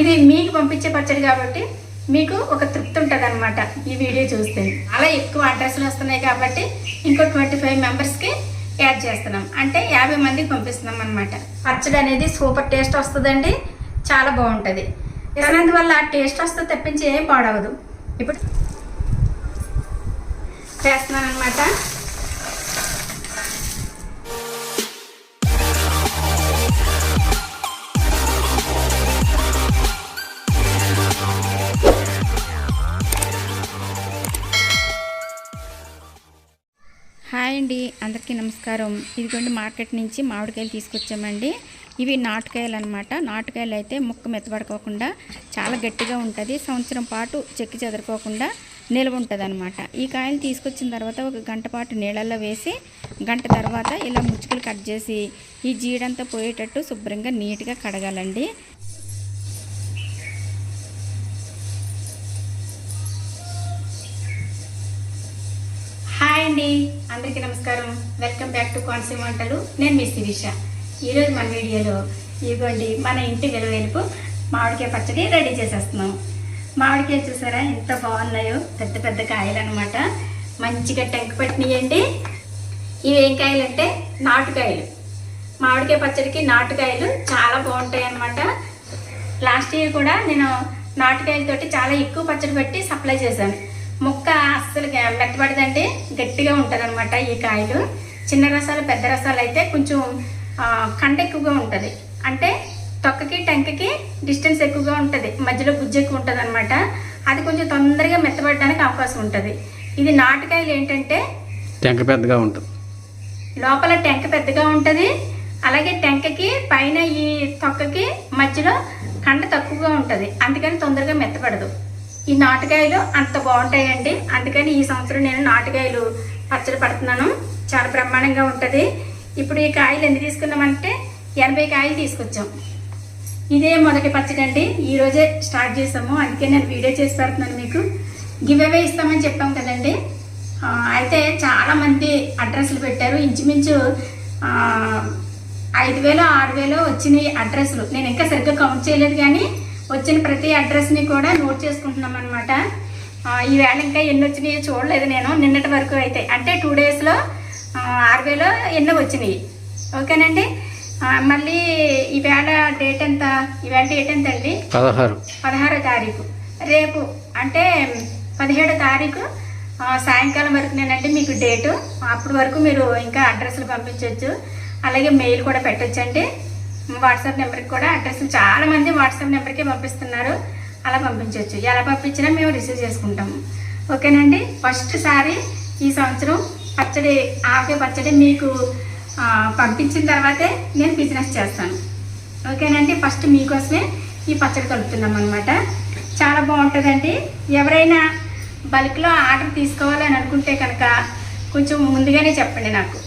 ఇది మీకు పంపించే పచ్చడి కాబట్టి మీకు ఒక తృప్తి ఉంటుంది అనమాట ఈ వీడియో చూస్తే. అలా ఎక్కువ అడ్రస్లు వస్తున్నాయి కాబట్టి ఇంకో ట్వంటీ ఫైవ్ మెంబర్స్కి యాడ్ చేస్తున్నాం. అంటే యాభై మందికి పంపిస్తున్నాం అనమాట పచ్చడి అనేది సూపర్ టేస్ట్ వస్తుందండి. చాలా బాగుంటుంది. వల్ల టేస్ట్ వస్తే తప్పించి ఏం పాడవదు. ఇప్పుడు చేస్తున్నాను అనమాట హాయ్ అండి అందరికీ నమస్కారం. ఇదిగోండి మార్కెట్ నుంచి మామిడికాయలు తీసుకొచ్చామండి. ఇవి నాటుకాయలు అనమాట నాటుకాయలు అయితే ముక్క మెత్తబడుకోకుండా చాలా గట్టిగా ఉంటుంది. సంవత్సరం పాటు చెక్కి చెదరుకోకుండా నిల్వ ఉంటుంది అనమాట ఈ కాయలు తీసుకొచ్చిన తర్వాత ఒక గంట పాటు నీళ్ళల్లో వేసి గంట తర్వాత ఇలా ముచ్చుకలు కట్ చేసి ఈ జీడంతా పోయేటట్టు శుభ్రంగా నీట్గా కడగాలండి. హాయ్ అండి. అందరికీ నమస్కారం. వెల్కమ్ బ్యాక్ టు కోనసీమ వంటలు. నేను మీ శిరీష. ఈరోజు మన వీడియోలో ఇదిగోండి మన ఇంటి వెలువెలుపు మామిడికాయ పచ్చడి రెడీ చేసేస్తున్నాం. మామిడికాయలు చూసారా? ఎంత బాగున్నాయో. పెద్ద పెద్ద కాయలు అనమాట మంచిగా టెంక పట్టినాయండి. ఇవి ఏం కాయలు అంటే నాటుకాయలు. మామిడికాయ పచ్చడికి నాటుకాయలు చాలా బాగుంటాయి అన్నమాట లాస్ట్ ఇయర్ కూడా నేను నాటుకాయలతోటి చాలా ఎక్కువ పచ్చడి పెట్టి సప్లై చేశాను. ముక్క అస్సలు మెత్తబడదండి గట్టిగా ఉంటుంది అనమాట ఈ కాయలు. చిన్న రసాలు పెద్ద రసాలు అయితే కొంచెం కండ ఎక్కువగా ఉంటుంది. అంటే తొక్కకి టెంకకి డిస్టెన్స్ ఎక్కువగా ఉంటుంది. మధ్యలో గుజ్జు ఎక్కువ ఉంటుంది అనమాట అది కొంచెం తొందరగా మెత్తబడడానికి అవకాశం ఉంటుంది. ఇది నాటుకాయలు ఏంటంటే టెంక పెద్దగా ఉంటుంది. లోపల టెంక పెద్దగా ఉంటుంది. అలాగే టెంకకి పైన ఈ తొక్కకి మధ్యలో కండ తక్కువగా ఉంటుంది. అందుకని తొందరగా మెత్తపడదు ఈ నాటుకాయలు అంత బాగుంటాయండి. అందుకని ఈ సంవత్సరం నేను నాటుకాయలు పచ్చడి పడుతున్నాను. చాలా బ్రహ్మాండంగా ఉంటుంది. ఇప్పుడు ఈ కాయలు ఎన్ని తీసుకున్నామంటే ఎనభై కాయలు తీసుకొచ్చాం. ఇదే మొదటి పచ్చడి అండి ఈ రోజే స్టార్ట్ చేసాము అందుకే నేను వీడియో చేసి పెడుతున్నాను మీకు. గివ్ అవే ఇస్తామని చెప్పాం కదండి. అయితే చాలామంది అడ్రస్లు పెట్టారు. ఇంచుమించు ఐదు వేలు ఆరు వేలు వచ్చినాయి అడ్రస్లు. నేను ఇంకా సరిగ్గా కౌంట్ చేయలేదు కానీ వచ్చిన ప్రతి అడ్రస్ని కూడా నోట్ చేసుకుంటున్నాం అనమాట ఈవేళ ఇంకా ఎన్ని వచ్చినాయో చూడలేదు నేను. నిన్నటి వరకు అయితే. అంటే టూ డేస్లో ఆరు వేలు ఎన్నో వచ్చినాయి. ఓకేనండి? మళ్ళీ ఈవేళ డేట్ ఎంత? ఈవేళ డేట్ ఎంత అండి? పదహారు. పదహారో తారీఖు. రేపు అంటే పదిహేడో తారీఖు సాయంకాలం వరకు నేనంటే మీకు డేటు అప్పటి వరకు మీరు ఇంకా అడ్రస్లు పంపించవచ్చు అలాగే మెయిల్ కూడా పెట్టొచ్చండి. వాట్సాప్ నెంబర్కి కూడా అడ్రస్లు చాలామంది వాట్సాప్ నెంబర్కే పంపిస్తున్నారు. అలా పంపించవచ్చు ఎలా పంపించినా మేము రిసీవ్ చేసుకుంటాము ఓకేనండి? ఫస్ట్ సారి ఈ సంవత్సరం పచ్చడి ఆకే పచ్చడి మీకు పంపించిన తర్వాతే నేను బిజినెస్ చేస్తాను. ఓకేనండి? ఫస్ట్ మీకోసమే ఈ పచ్చడి కలుపుతున్నాం అనమాట చాలా బాగుంటుందండి. ఎవరైనా బల్క్లో ఆర్డర్ తీసుకోవాలని అనుకుంటే కనుక కొంచెం ముందుగానే చెప్పండి నాకు.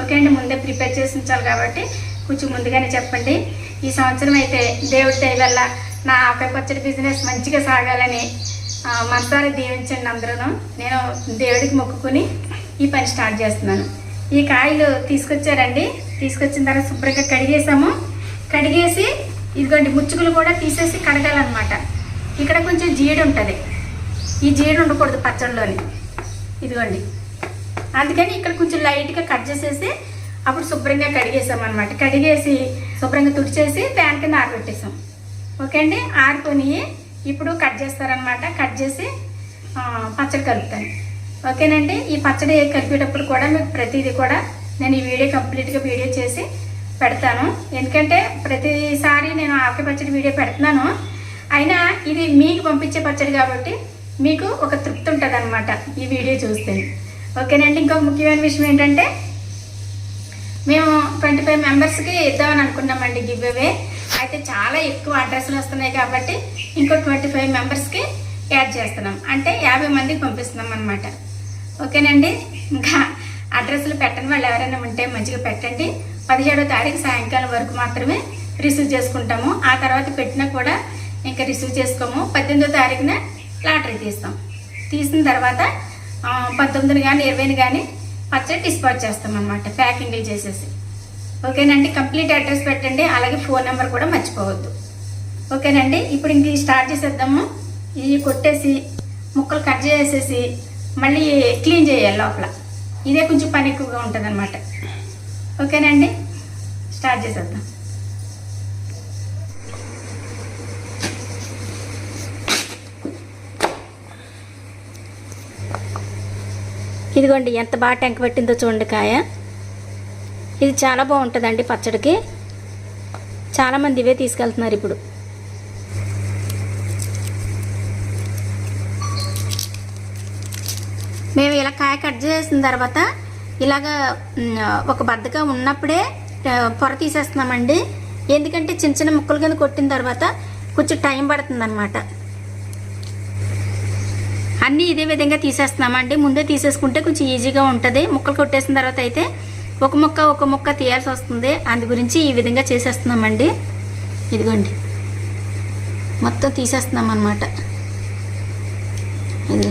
ఓకే అండి ముందే ప్రిపేర్ చేసి ఉంచాలి కాబట్టి కొంచెం ముందుగానే చెప్పండి. ఈ సంవత్సరం అయితే దేవుడి దయ వల్ల నా ఆపే పచ్చడి బిజినెస్ మంచిగా సాగాలని ఆ, దీవించండి అందరూ నేను దేవుడికి మొక్కుకొని ఈ పని స్టార్ట్ చేస్తున్నాను. ఈ కాయలు తీసుకొచ్చారండి. తీసుకొచ్చిన తర్వాత శుభ్రంగా కడిగేసాము కడిగేసి ఇదిగోండి ముచ్చుకులు కూడా తీసేసి కడగాలన్నమాట. ఇక్కడ కొంచెం జీడి ఉంటుంది. ఈ జీడి ఉండకూడదు పచ్చడిలోని ఇదిగోండి. అందుకని ఇక్కడ కొంచెం లైట్గా కట్ చేసేసి అప్పుడు శుభ్రంగా కడిగేసాం అనమాట కడిగేసి శుభ్రంగా తుడిచేసి ప్యాన్ కింద ఆరబెట్టేసాం. ఓకే అండి? ఆరుకొని ఇప్పుడు కట్ చేస్తారనమాట కట్ చేసి పచ్చడి కలుపుతాను. ఓకేనండి? ఈ పచ్చడి కలిపేటప్పుడు కూడా మీకు ప్రతిదీ కూడా నేను ఈ వీడియో కంప్లీట్గా వీడియో చేసి పెడతాను. ఎందుకంటే ప్రతిసారి నేను ఆకే పచ్చడి వీడియో పెడుతున్నాను. అయినా ఇది మీకు పంపించే పచ్చడి కాబట్టి మీకు ఒక తృప్తి ఉంటుంది ఈ వీడియో చూస్తే. ఓకేనండి? ఇంకొక ముఖ్యమైన విషయం ఏంటంటే మేము ట్వంటీ ఫైవ్ మెంబర్స్కి ఇద్దామని అనుకున్నామండి గివ్ అవే అయితే చాలా ఎక్కువ అడ్రస్లు వస్తున్నాయి కాబట్టి ఇంకో ట్వంటీ ఫైవ్ మెంబర్స్కి యాడ్ చేస్తున్నాం. అంటే యాభై మందికి పంపిస్తున్నాం అనమాట ఓకేనండి? ఇంకా అడ్రస్లు పెట్టని వాళ్ళు ఎవరైనా ఉంటే మంచిగా పెట్టండి. పదిహేడో తారీఖు సాయంకాలం వరకు మాత్రమే రిసీవ్ చేసుకుంటాము. ఆ తర్వాత పెట్టినా కూడా ఇంకా రిసీవ్ చేసుకోము. పద్దెనిమిదో తారీఖున లాటరీ తీస్తాం. తీసిన తర్వాత పంతొమ్మిదిని కానీ ఇరవైని కానీ పచ్చడి డిస్పాచ్ చేస్తాం అనమాట ప్యాకింగ్లు చేసేసి. ఓకేనండి? కంప్లీట్ అడ్రస్ పెట్టండి. అలాగే ఫోన్ నెంబర్ కూడా మర్చిపోవద్దు. ఓకేనండి? ఇప్పుడు ఇంక స్టార్ట్ చేసేద్దాము. ఇవి కొట్టేసి ముక్కలు కట్ చేసేసి మళ్ళీ క్లీన్ చేయాలి లోపల. ఇదే కొంచెం పని ఎక్కువగా ఉంటుంది అనమాట ఓకేనండి? స్టార్ట్ చేసేద్దాం. ఇదిగోండి ఎంత బాగా టెంక పెట్టిందో చూడండి కాయ. ఇది చాలా బాగుంటుందండి పచ్చడికి. చాలామంది ఇవే తీసుకెళ్తున్నారు ఇప్పుడు. మేము ఇలా కాయ కట్ చేసిన తర్వాత ఇలాగ ఒక బద్దగా ఉన్నప్పుడే పొర తీసేస్తున్నామండి. ఎందుకంటే చిన్న చిన్న ముక్కలు కింద కొట్టిన తర్వాత కొంచెం టైం పడుతుంది అనమాట అన్నీ ఇదే విధంగా తీసేస్తున్నామండి. ముందే తీసేసుకుంటే కొంచెం ఈజీగా ఉంటుంది. ముక్కలు కొట్టేసిన తర్వాత అయితే ఒక ముక్క ఒక ముక్క తీయాల్సి వస్తుంది. అందు గురించి ఈ విధంగా చేసేస్తున్నామండి. ఇదిగోండి. మొత్తం తీసేస్తున్నాం అనమాట ఇది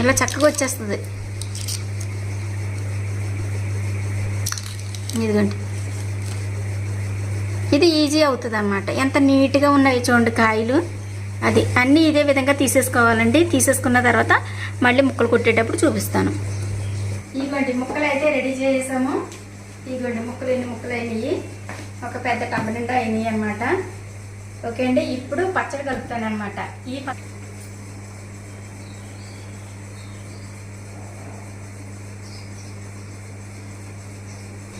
ఇలా చక్కగా వచ్చేస్తుంది. ఇదిగోండి. ఇది ఈజీ అవుతుంది అనమాట ఎంత నీట్గా ఉన్నాయి చూడండి కాయలు. అది అన్నీ ఇదే విధంగా తీసేసుకోవాలండి. తీసేసుకున్న తర్వాత మళ్ళీ ముక్కలు కొట్టేటప్పుడు చూపిస్తాను. ఇదిగోండి ముక్కలు అయితే రెడీ చేసాము ఇదిగోండి ముక్కలు ఎన్ని ముక్కలు అయినాయి? ఒక పెద్ద టబ్బ నిండా అయినాయి అనమాట ఓకే అండి ఇప్పుడు పచ్చడి కలుపుతాను అనమాట ఈ ప-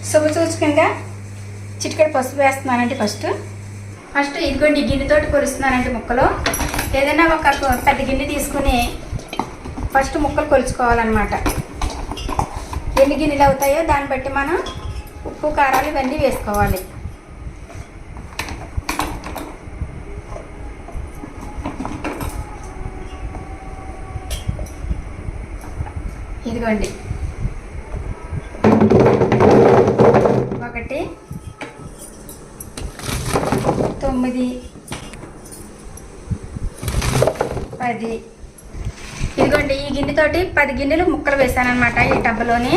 శుభ సూచకంగా చిటికెడు పసుపు వేస్తున్నానండి ఫస్ట్. ఫస్ట్ ఇదిగోండి ఈ గిన్నెతోటి కొలుస్తున్నానండి ముక్కలు. ఏదైనా ఒక పెద్ద గిన్నె తీసుకుని ఫస్ట్ ముక్కలు కొలుచుకోవాలన్నమాట. ఎన్ని గిన్నెలు అవుతాయో దాన్ని బట్టి మనం ఉప్పు కారాలు ఇవన్నీ వేసుకోవాలి. ఇదిగోండి. తొమ్మిది పది. ఇదిగోండి ఈ గిన్నెతోటి పది గిన్నెలు ముక్కలు వేసానమాట ఈ టబ్బలోని.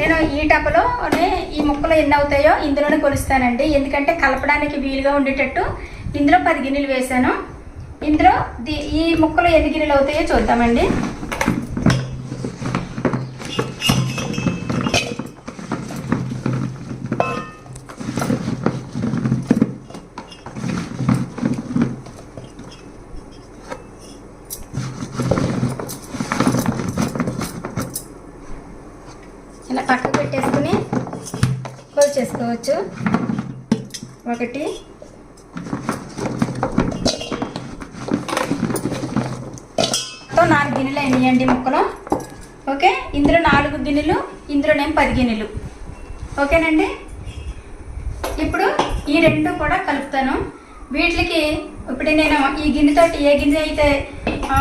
నేను ఈ టబ్బలోనే ఈ ముక్కలు ఎన్ని అవుతాయో ఇందులోనే కొలుస్తానండి. ఎందుకంటే కలపడానికి వీలుగా ఉండేటట్టు ఇందులో పది గిన్నెలు వేసాను ఇందులో ఈ ముక్కలు ఎన్ని గిన్నెలు అవుతాయో చూద్దామండి. ఒకటి. మొత్తం నాలుగు గిన్నెలు అయినాయండి ముక్కలు. ఓకే? ఇందులో నాలుగు గిన్నెలు ఇందులోనేమో పది గిన్నెలు. ఓకేనండి? ఇప్పుడు ఈ రెండు కూడా కలుపుతాను. వీటికి ఇప్పుడు నేను ఈ గిన్నెతోటి ఏ గిన్నె అయితే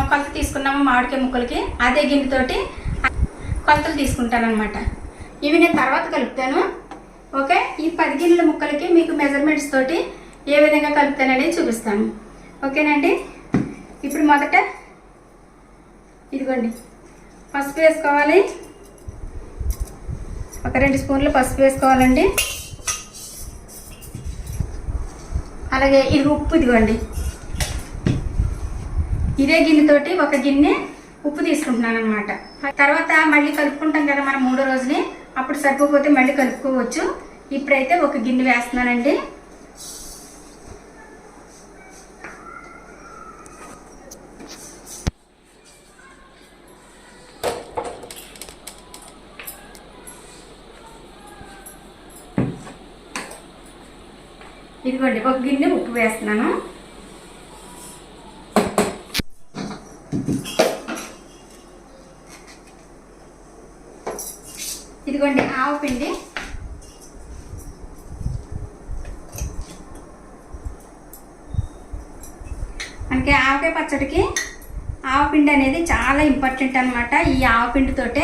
కొలత తీసుకున్నామో మామిడికాయ ముక్కలకి అదే గిన్నెతోటి కొలతలు తీసుకుంటాను అనమాట ఇవి నేను తర్వాత కలుపుతాను. ఓకే? ఈ పది గిన్నెల ముక్కలకి మీకు మెజర్మెంట్స్ తోటి ఏ విధంగా కలుపుతాననేది చూపిస్తాను. ఓకేనండి? ఇప్పుడు మొదట ఇదిగోండి. పసుపు వేసుకోవాలి. ఒక రెండు స్పూన్లు పసుపు వేసుకోవాలండి. అలాగే ఇది ఉప్పు ఇదిగోండి. ఇదే గిన్నెతోటి ఒక గిన్నె ఉప్పు తీసుకుంటున్నాను అనమాట తర్వాత మళ్ళీ కలుపుకుంటాం కదా మనం మూడో రోజుని. అప్పుడు సరిపోతే మళ్ళీ కలుపుకోవచ్చు. ఇప్పుడైతే ఒక గిన్నె వేస్తున్నానండి. ఇదిగోండి ఒక గిన్నె ఉప్పు వేస్తున్నాను ఇదిగోండి ఆవు పిండి మనకి ఆవకాయ పచ్చడికి ఆవపిండి అనేది చాలా అనమాట ఈ ఆవపిండితోటే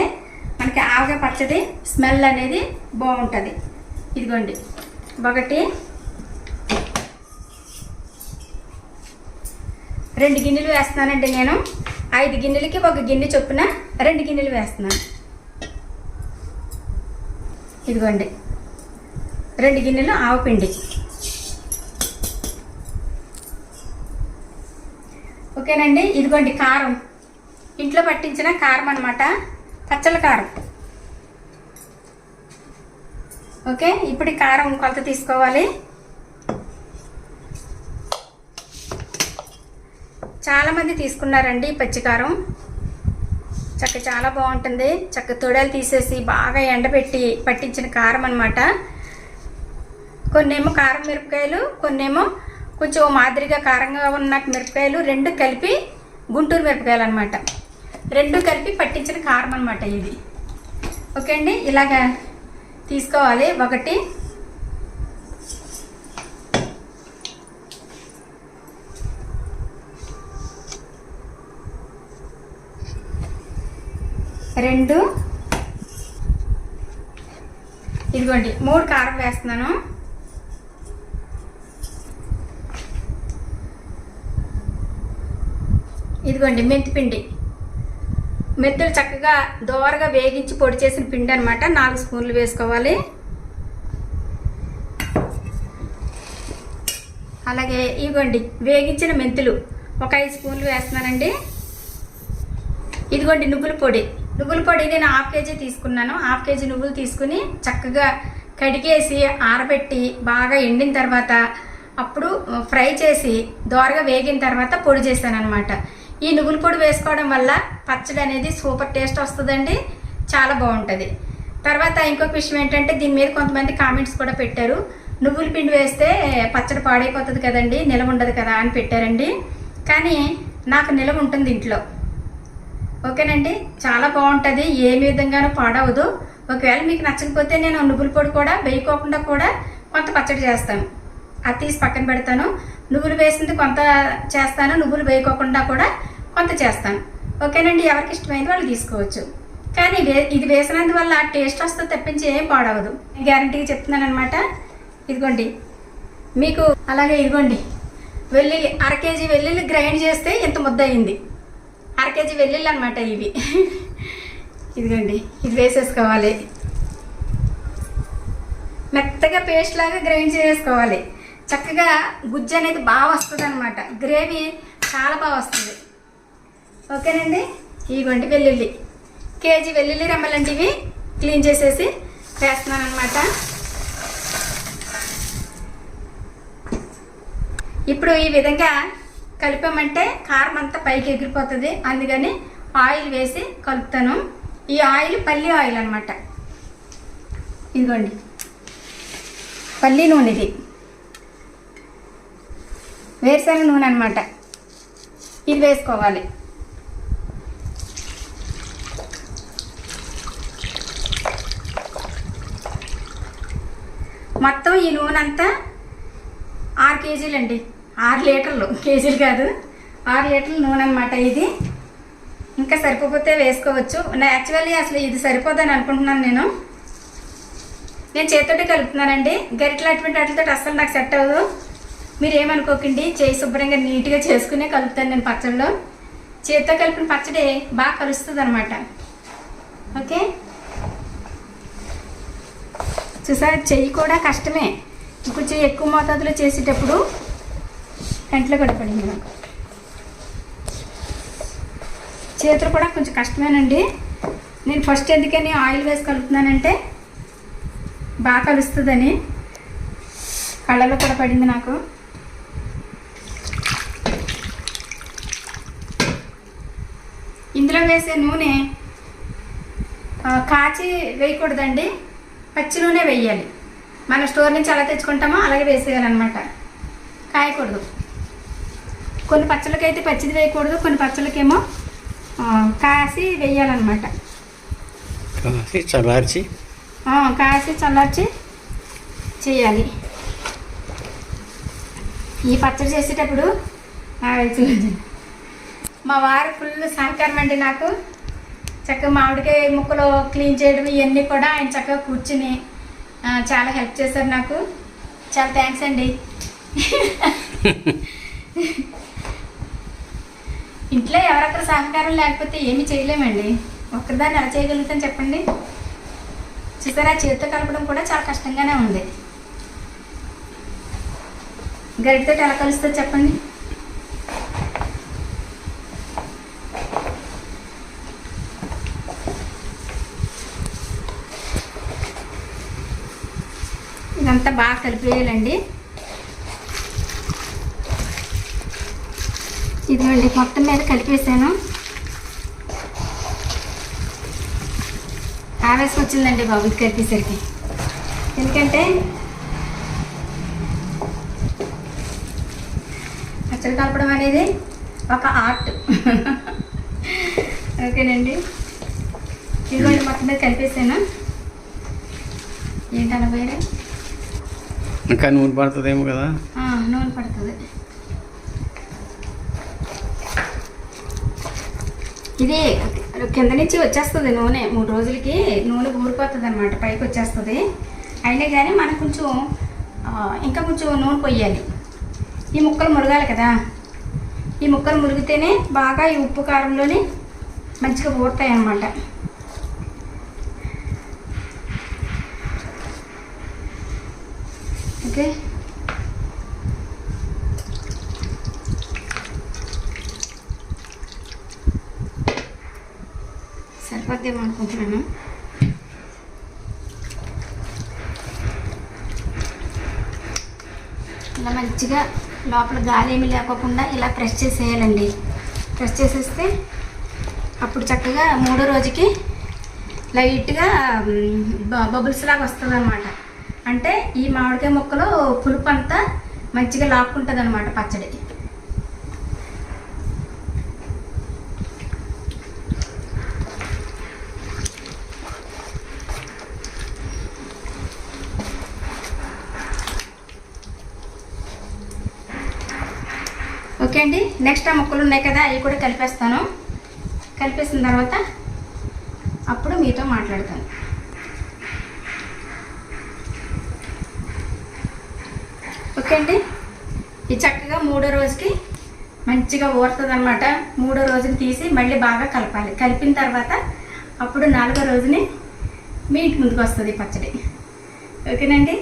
మనకి ఆవకాయ పచ్చడి స్మెల్ అనేది బాగుంటుంది. ఇదిగోండి. ఒకటి రెండు గిన్నెలు వేస్తున్నానండి నేను. ఐదు గిన్నెలకి ఒక గిన్నె చొప్పున రెండు గిన్నెలు వేస్తున్నాను. ఇదిగోండి. రెండు గిన్నెలు ఆవపిండి ఓకేనండి? ఇదిగోండి కారం. ఇంట్లో పట్టించిన కారం అనమాట పచ్చల కారం. ఓకే ఇప్పుడు కారం కొలత తీసుకోవాలి. చాలామంది తీసుకున్నారండి పచ్చికారం చక్క చాలా బాగుంటుంది. చక్క తొడలు తీసేసి బాగా ఎండబెట్టి పట్టించిన కారం అనమాట కొన్నేమో కారం మిరపకాయలు కొన్నేమో కొంచెం మాదిరిగా కారంగా ఉన్న మిరపకాయలు రెండు కలిపి గుంటూరు మిరపకాయలు అనమాట రెండు కలిపి పట్టించిన కారం అనమాట ఇది. ఓకే అండి? ఇలాగా తీసుకోవాలి. ఒకటి. రెండు. ఇదిగోండి. మూడు కారం వేస్తున్నాను. ఇదిగోండి మెంతిపిండి. మెంతులు చక్కగా దోరగా వేగించి పొడి చేసిన పిండి అనమాట నాలుగు స్పూన్లు వేసుకోవాలి. అలాగే ఇదిగోండి వేగించిన మెంతులు. ఒక ఐదు స్పూన్లు వేస్తున్నానండి. ఇదిగోండి నువ్వుల పొడి. నువ్వుల పొడి నేను హాఫ్ కేజీ తీసుకున్నాను. హాఫ్ కేజీ నువ్వులు తీసుకుని చక్కగా కడిగేసి ఆరబెట్టి బాగా ఎండిన తర్వాత అప్పుడు ఫ్రై చేసి దోరగా వేగిన తర్వాత పొడి చేశాను అనమాట ఈ నువ్వుల పొడి వేసుకోవడం వల్ల పచ్చడి అనేది సూపర్ టేస్ట్ వస్తుందండి. చాలా బాగుంటుంది. తర్వాత ఇంకొక విషయం ఏంటంటే దీని మీద కొంతమంది కామెంట్స్ కూడా పెట్టారు. నువ్వుల పిండి వేస్తే పచ్చడి పాడైపోతుంది కదండి నిలవ ఉండదు కదా అని పెట్టారండి. కానీ నాకు నిలవ ఉంటుంది ఇంట్లో. ఓకేనండి? చాలా బాగుంటుంది. ఏ విధంగానూ పాడవదు. ఒకవేళ మీకు నచ్చకపోతే నేను నువ్వుల పొడి కూడా వేయకోకుండా కూడా కొంత పచ్చడి చేస్తాను. అది తీసి పక్కన పెడతాను. నువ్వులు వేసింది కొంత చేస్తాను నువ్వులు వేయకోకుండా కూడా కొంత చేస్తాను. ఓకేనండి ఎవరికి ఇష్టమైంది వాళ్ళు తీసుకోవచ్చు. కానీ వే ఇది వేసినందువల్ల టేస్ట్ వస్తుంది తప్పించి ఏం పాడవదు. గ్యారంటీగా చెప్తున్నాను అనమాట ఇదిగోండి. మీకు అలాగే ఇదిగోండి. వెల్లుల్లి అర కేజీ వెల్లుల్లి గ్రైండ్ చేస్తే ఇంత ముద్ద అయింది అర కేజీ వెల్లుల్లి అనమాట ఇవి. ఇదిగోండి ఇది వేసేసుకోవాలి. మెత్తగా పేస్ట్ లాగా గ్రైండ్ చేసుకోవాలి చక్కగా గుజ్జు అనేది బాగా వస్తుంది అనమాట గ్రేవీ చాలా బాగా వస్తుంది. ఓకేనండి? ఇవ్వండి వెల్లుల్లి. కేజీ వెల్లుల్లి రెమ్మలండి క్లీన్ చేసేసి వేస్తున్నాను అనమాట ఇప్పుడు ఈ విధంగా కలిపామంటే కారం అంతా పైకి ఎగిరిపోతుంది. అందుకని ఆయిల్ వేసి కలుపుతాను. ఈ ఆయిల్ పల్లి ఆయిల్ అనమాట ఇదిగోండి. పల్లి నూనె ఇది. వేరుశనగ నూనె అనమాట ఇది వేసుకోవాలి. మొత్తం ఈ నూనె అంతా ఆరు కేజీలు అండి. ఆరు లీటర్లు. కేజీలు కాదు. ఆరు లీటర్ల నూనె అనమాట ఇది. ఇంకా సరిపోతే వేసుకోవచ్చు. నా యాక్చువల్లీ అసలు ఇది సరిపోదని అనుకుంటున్నాను నేను. నేను చేతితోటి కలుపుతున్నానండి. గరిటలు అటువంటి వాటితో అస్సలు నాకు సెట్ అవ్వదు. మీరు ఏమనుకోకండి. చేయి శుభ్రంగా నీట్గా చేసుకునే కలుపుతాను నేను పచ్చడిలో చేతితో కలిపిన పచ్చడి బాగా కలుస్తుంది అనమాట ఓకే? చూసారు? చెయ్యి కూడా కష్టమే. కొంచెం ఎక్కువ మోతాదులో చేసేటప్పుడు కంట్లో కూడా పడింది నాకు. చేతులు కూడా కొంచెం కష్టమేనండి. నేను ఫస్ట్ ఎందుకని ఆయిల్ వేసి కలుపుతున్నానంటే బాగా కలుస్తుందని కళ్ళలో కూడా పడింది నాకు. ఇందులో వేసే నూనె కాచి వేయకూడదండి. పచ్చి నూనె వేయాలి మన స్టోర్ నుంచి ఎలా తెచ్చుకుంటామో అలాగే వేసేయాలన్నమాట. కాయకూడదు. కొన్ని పచ్చళ్ళకైతే పచ్చిది వేయకూడదు కొన్ని పచ్చళ్ళకేమో కాసి వేయాలన్నమాట కాసి చల్లార్చి? కాసి చల్లార్చి చేయాలి. ఈ పచ్చడి చేసేటప్పుడు. మా వారు ఫుల్ సహకారం అండి నాకు. చక్కగా మామిడికాయ ముక్కలు క్లీన్ చేయడం ఇవన్నీ కూడా ఆయన చక్కగా కూర్చుని చాలా హెల్ప్ చేశారు నాకు. చాలా థ్యాంక్స్ అండి. ఇంట్లో ఎవరొక్కరు సహకారం లేకపోతే ఏమీ చేయలేమండి. ఒక్కరిదాన్ని ఎలా చేయగలుగుతాం చెప్పండి? చూసారా చేతితో కలపడం కూడా చాలా కష్టంగానే ఉంది. గడితో ఎలా కలుస్తుంది చెప్పండి. ఇదంతా బాగా కలిపేయాలండి. ఇదిగోండి మొత్తం మీద కలిపేసాను. ఆవేశం వచ్చిందండి బాబు ఇది కలిపేసరికి. ఎందుకంటే పచ్చడి కలపడం అనేది ఒక ఆర్ట్. ఓకేనండి. ఇదిగోండి మొత్తం మీద కలిపేసాను. ఏంటనబోయారు ఇంకా నూనె పడుతుందేమో కదా. నూనె పడుతుంది. ఇది కింద నుంచి వచ్చేస్తుంది నూనె. మూడు రోజులకి నూనె ఊరిపోతుంది అనమాట పైకి వచ్చేస్తుంది. అయినా కానీ మనం కొంచెం ఇంకా కొంచెం నూనె పొయ్యాలి ఈ ముక్కలు మురగాలి కదా. ఈ ముక్కలు మురిగితేనే బాగా ఈ ఉప్పు కారంలోనే మంచిగా ఊరుతాయి అన్నమాట ఓకే సరిపోద్దేమో అనుకుంటున్నాను. ఇలా మంచిగా లోపల గాలి ఏమి లేకోకుండా ఇలా ప్రెస్ చేసేయాలండి. ప్రెస్ చేసేస్తే అప్పుడు చక్కగా మూడో రోజుకి లైట్గా బబుల్స్ లాగా వస్తుంది అన్నమాట అంటే ఈ మామిడికాయ ముక్కలో పులుపు అంతా మంచిగా లాక్కుంటుంది అనమాట పచ్చడి ఓకే అండి నెక్స్ట్ ఆ ముక్కలు ఉన్నాయి కదా అవి కూడా కలిపేస్తాను. కలిపేసిన తర్వాత అప్పుడు మీతో మాట్లాడతాను. ఓకే అండి ఇది చక్కగా మూడో రోజుకి మంచిగా ఊరుతుంది అనమాట మూడో రోజుకి తీసి మళ్ళీ బాగా కలపాలి. కలిపిన తర్వాత అప్పుడు నాలుగో రోజుని మీ ఇంటి ముందుకు వస్తుంది ఈ పచ్చడి. ఓకేనండి?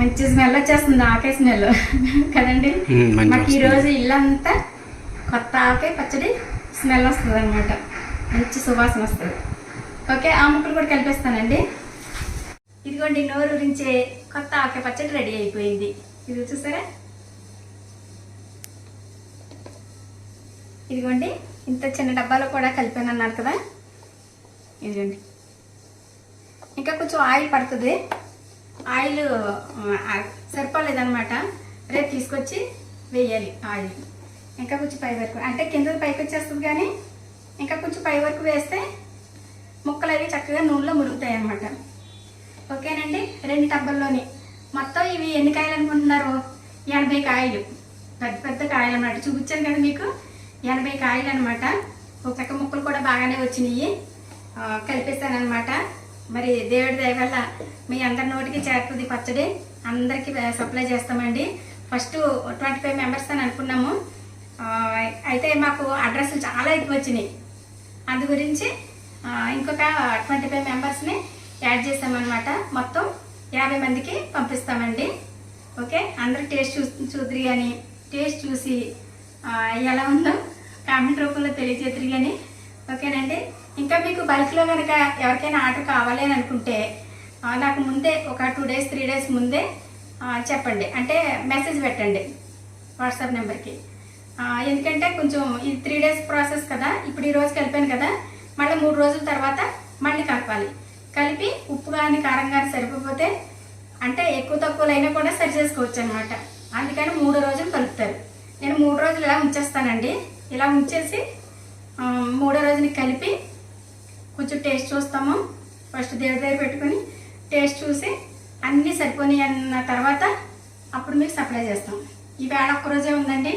మంచి స్మెల్ వచ్చేస్తుంది ఆకే స్మెల్. కదండి? మాకు ఈ వస్తుంది. రోజు ఇల్లంతా కొత్త ఆకే పచ్చడి స్మెల్ వస్తుంది అనమాట మంచి సువాసన వస్తుంది. ఓకే ఆ ముక్కలు కూడా కలిపేస్తానండి. ఇదిగోండి నోరు గురించే కొత్త ఆకే పచ్చడి రెడీ అయిపోయింది. ఇది చూసారా? ఇదిగోండి ఇంత చిన్న డబ్బాలో కూడా కలిపాను అన్నారు కదా? ఇదిగోండి. ఇంకా కొంచెం ఆయిల్ పడుతుంది. ఆయిల్ సరిపోలేదనమాట సరిపోలేదన్నమాట. రేపు తీసుకొచ్చి వేయాలి ఆయిల్. ఇంకా కొంచెం పై వరకు అంటే కింద పైకి వచ్చేస్తుంది కానీ ఇంకా కొంచెం పై వరకు వేస్తే ముక్కలు అవి చక్కగా నూనెలో మురుగుతాయి అన్నమాట ఓకేనండి? రెండు టబ్బల్లోని. మొత్తం ఇవి ఎన్ని కాయలు అనుకుంటున్నారు ఎనభై కాయలు. పెద్ద పెద్ద కాయలు అనమాట చూపించాను కదా మీకు. ఎనభై కాయలు అనమాట ఒక ముక్కలు కూడా బాగానే వచ్చినాయి. ఆ, అనమాట మరి దేవుడి దయ వల్ల మీ అందరి నోటికి చేరుతుంది పచ్చడి. అందరికీ సప్లై చేస్తామండి. ఫస్ట్ ట్వంటీ ఫైవ్ మెంబర్స్ అని అనుకున్నాము. అయితే మాకు అడ్రస్లు చాలా ఎక్కువ వచ్చినాయి. అందు గురించి ఇంకొక ట్వంటీ ఫైవ్ మెంబర్స్ని యాడ్ చేసామన్నమాట మొత్తం యాభై మందికి పంపిస్తామండి. ఓకే? అందరు టేస్ట్ చూ చూద్దరు కానీ టేస్ట్ చూసి ఎలా ఉందో కామెంట్ రూపంలో తెలియజేద్దరు కానీ ఓకేనండి? ఇంకా మీకు బల్క్లో కనుక ఎవరికైనా ఆర్డర్ కావాలి అని అనుకుంటే నాకు ముందే ఒక టూ డేస్ త్రీ డేస్ ముందే చెప్పండి. అంటే మెసేజ్ పెట్టండి వాట్సాప్ నెంబర్కి. ఎందుకంటే కొంచెం ఇది త్రీ డేస్ ప్రాసెస్ కదా ఇప్పుడు ఈ రోజు కలిపాను కదా మళ్ళీ మూడు రోజుల తర్వాత మళ్ళీ కలపాలి. కలిపి ఉప్పు కానీ కారం కానీ సరిపోతే అంటే ఎక్కువ తక్కువలు అయినా కూడా సరి చేసుకోవచ్చు అనమాట అందుకని మూడు రోజులు కలుపుతారు. నేను మూడు రోజులు ఇలా ఉంచేస్తానండి. ఇలా ఉంచేసి మూడో రోజుని కలిపి కొంచెం టేస్ట్ చూస్తాము. ఫస్ట్ దేవుడి దగ్గర పెట్టుకొని టేస్ట్ చూసి అన్నీ సరిపోయి అన్న తర్వాత అప్పుడు మీకు సప్లై చేస్తాం. ఈ వేళ ఒక్కరోజే ఉందండి.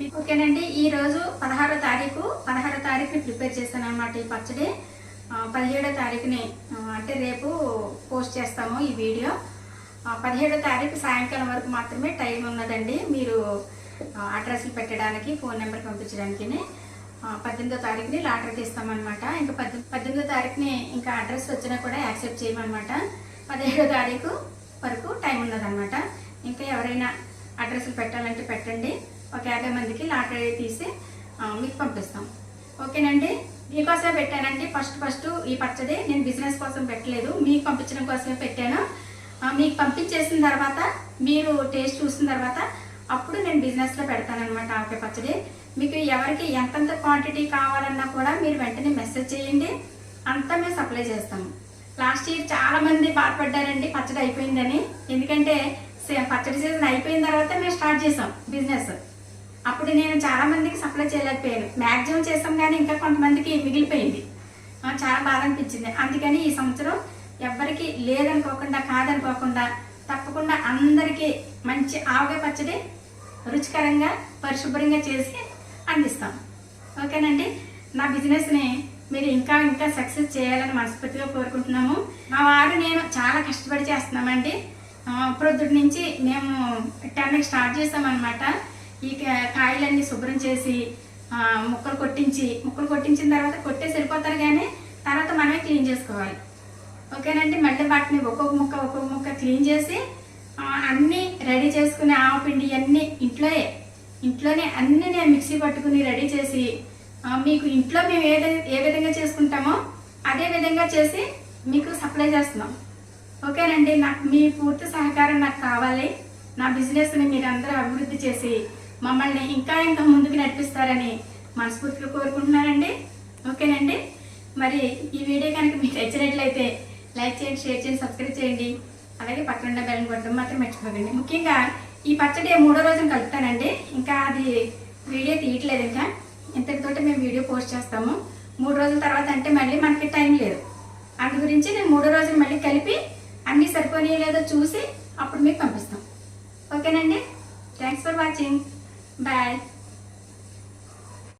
మీకు ఓకేనండి. ఈ రోజు పదహారో తారీఖు పదహారో తారీఖుని ప్రిపేర్ చేశాను అనమాట ఈ పచ్చడి. పదిహేడో తారీఖుని అంటే రేపు పోస్ట్ చేస్తాము ఈ వీడియో. పదిహేడో తారీఖు సాయంకాలం వరకు మాత్రమే టైం ఉన్నదండి. మీరు అడ్రస్లు పెట్టడానికి ఫోన్ నెంబర్ పంపించడానికి పద్దెనిమిదో తారీఖుని లాటరీ తీస్తామన్నమాట. ఇంకా పద్దె పద్దెనిమిదో తారీఖుని ఇంకా అడ్రస్ వచ్చినా కూడా యాక్సెప్ట్ చేయమన్నమాట. పదిహేడో తారీఖు వరకు టైం ఉన్నదన్నమాట. ఇంకా ఎవరైనా అడ్రస్లు పెట్టాలంటే పెట్టండి. ఒక యాభై మందికి లాటరీ తీసి మీకు పంపిస్తాం. ఓకేనండి? మీకోసమే పెట్టానండి ఫస్ట్ ఫస్ట్ ఈ పచ్చడి నేను బిజినెస్ కోసం పెట్టలేదు. మీకు పంపించడం కోసమే పెట్టాను. మీకు పంపించేసిన తర్వాత మీరు టేస్ట్ చూసిన తర్వాత అప్పుడు నేను బిజినెస్లో పెడతానమాట ఆవకాయ పచ్చడి. మీకు ఎవరికి ఎంతెంత క్వాంటిటీ కావాలన్నా కూడా మీరు వెంటనే మెసేజ్ చేయండి. అంతా మేము సప్లై చేస్తాము. లాస్ట్ ఇయర్ చాలామంది బాధపడ్డారండి పచ్చడి అయిపోయిందని. ఎందుకంటే పచ్చడి సీజన్ అయిపోయిన తర్వాత మేము స్టార్ట్ చేసాం బిజినెస్ అప్పుడు నేను చాలా మందికి సప్లై చేయలేకపోయాను. మ్యాక్సిమం చేసాం కానీ ఇంకా కొంతమందికి మిగిలిపోయింది. చాలా బాధ అనిపించింది. అందుకని ఈ సంవత్సరం ఎవ్వరికి లేదనుకోకుండా కాదనుకోకుండా తప్పకుండా అందరికీ మంచి ఆవకాయ పచ్చడి రుచికరంగా పరిశుభ్రంగా చేసి అందిస్తాం. ఓకేనండి? నా బిజినెస్ని మీరు ఇంకా ఇంకా సక్సెస్ చేయాలని మనస్ఫూర్తిగా కోరుకుంటున్నాము. మా వారు నేను చాలా కష్టపడి చేస్తున్నామండి. ఆ, ప్రొద్దుటి నుంచి మేము టెన్కి స్టార్ట్ చేసామన్నమాట ఈ కాయలన్నీ శుభ్రం చేసి ముక్కలు కొట్టించి ముక్కలు కొట్టించిన తర్వాత కొట్టే సరిపోతారు కానీ తర్వాత మనమే క్లీన్ చేసుకోవాలి. ఓకేనండి? మళ్ళీ వాటిని ఒక్కొక్క ముక్క ఒక్కొక్క ముక్క క్లీన్ చేసి అన్నీ రెడీ చేసుకుని ఆవపిండి అన్నీ ఇంట్లోనే ఇంట్లోనే అన్నీ నేను మిక్సీ పట్టుకుని రెడీ చేసి మీకు ఇంట్లో మేము ఏ ఏ విధంగా చేసుకుంటామో అదే విధంగా చేసి మీకు సప్లై చేస్తున్నాం. ఓకేనండి? నాకు మీ పూర్తి సహకారం నాకు కావాలి. నా బిజినెస్ని మీరు అందరూ అభివృద్ధి చేసి మమ్మల్ని ఇంకా ఇంకా ముందుకు నడిపిస్తారని మనస్ఫూర్తిగా కోరుకుంటున్నానండి ఓకేనండి? మరి ఈ వీడియో కనుక మీకు నచ్చినట్లయితే లైక్ చేయండి షేర్ చేయండి సబ్స్క్రైబ్ చేయండి. అలాగే పక్కన ఉన్న కొట్టడం మాత్రం మర్చిపోకండి. ముఖ్యంగా ఈ పచ్చడి మూడో రోజున కలుపుతానండి. ఇంకా అది వీడియో తీయట్లేదు ఇంకా. ఇంతటితోటి మేము వీడియో పోస్ట్ చేస్తాము. మూడు రోజుల తర్వాత అంటే మళ్ళీ మనకి టైం లేదు. అందు గురించి నేను మూడో రోజులు మళ్ళీ కలిపి అన్నీ సరిపోయి లేదో చూసి అప్పుడు మీకు పంపిస్తాం. ఓకేనండి? Thanks for watching. Bye.